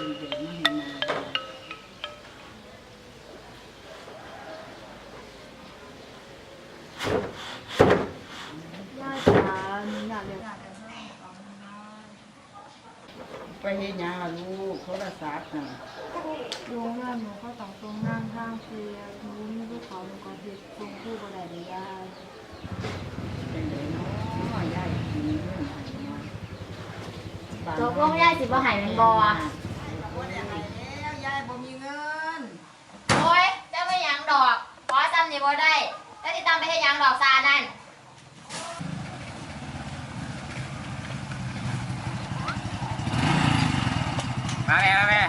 มีเดืนย่าจ๋าหนูากเรียนไปเฮ็ดงล่ะลูกโทรศัพน่ะโรงงานหนูก็ต้องตรงนั่งข้างเคียงหนูมีลูกเขาหนูก็เฮ็ดตรงคู่บ่ได้เลาเป็นไดเนาะยายกินเองไหนเนาะ ตกลงยาสิบ่ห้แม่นบ่อ บ่ได้ แล้วติดตามไปเฮ็ดหยังดอกซานั่นมาแม่มาแม่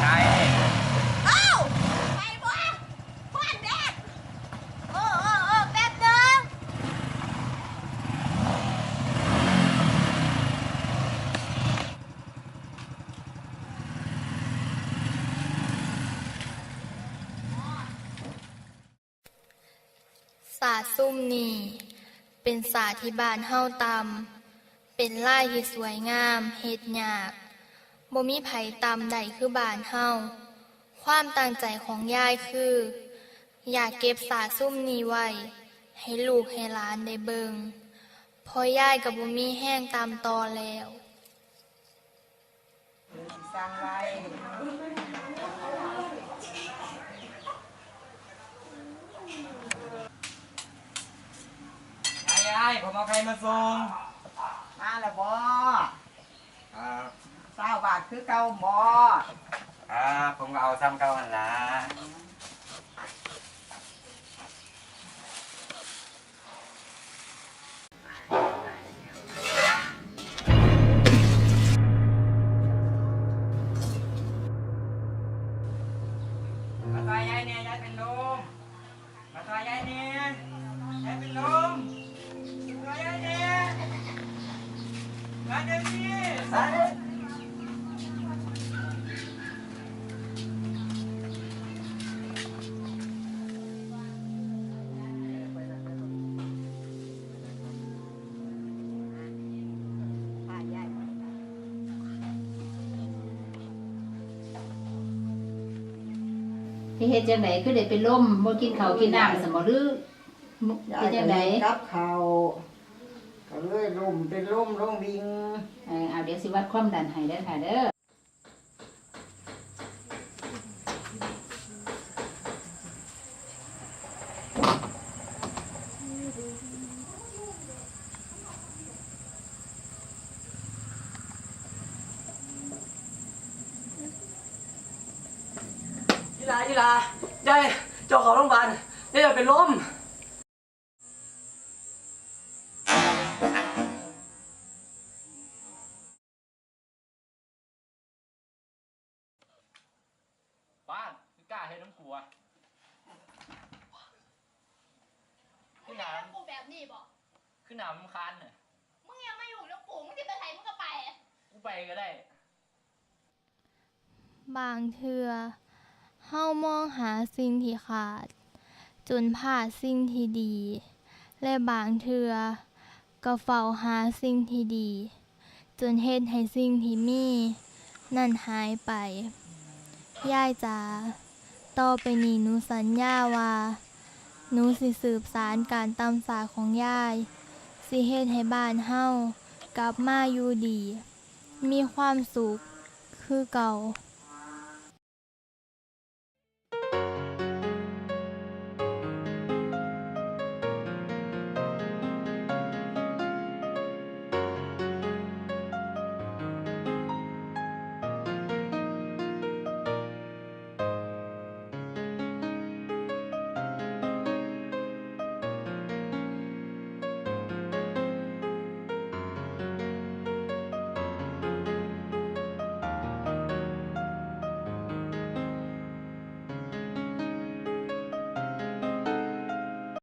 ใช่ เอ้าไปบ่พ่อนแดกโอ้โอ้โอ้แป๊บนึง ศาสตร์ซุ่มนี่เป็นศาสตร์ที่บ้านเฮาตำเป็นลายที่สวยงามเฮ็ดยากบ่มีไผตำได้คือบ้านเฮาความตั้งใจของยายคือ อยากเก็บศาสตร์ซุ่มนี้ไว้ ให้ลูกให้หลานได้เบิงเพอยายกับบ่มีแห้งตามตอแล้วสร้างไว้ ยายยายผมเอาใครมาส่งมาแล้วบ่ครับเศร้าบาทคือเก่าบ่ครับผมก็เอาซ้ำเก่าหันละ เฮ็ดจังไดคือได้เป็นลมบ่กินข้าวกินน้ำสมบ่หรือยาเป็ยนจัก็งเลไดยกับเขาวก็เลยล่มเป็นล่มลงวิงเออเอาเดี๋ยวสิวัดความดันให้เด้อค่ะเด้อายีลายายเจ้าของโรงพยาบาลยายอยากเป็นลมบ้านคือกล้าเฮ็ดน้ำกลัวขึ้นหนามกูแบบนี้บ่ขึ้นหนามมันคันน่ะมึงยังไม่อยู่แล้วกูมึงสิไปไสมึงก็ไป กูไปก็ได้ บางเทื่อ เฮามองหาสิ่งที่ขาด จนพลาดสิ่งที่ดี และบางเทือก็เฝ้าหาสิ่งที่ดี จนเฮ็ดให้สิ่งที่มี นั่นหายไป ย่ายจ๋าต่อไปนี้หนูสัญญาว่าหนูสิสืบสารการตำสาของย่าย สิเฮ็ดให้บ้านเฮากลับมาอยู่ดี มีความสุขคือเก่า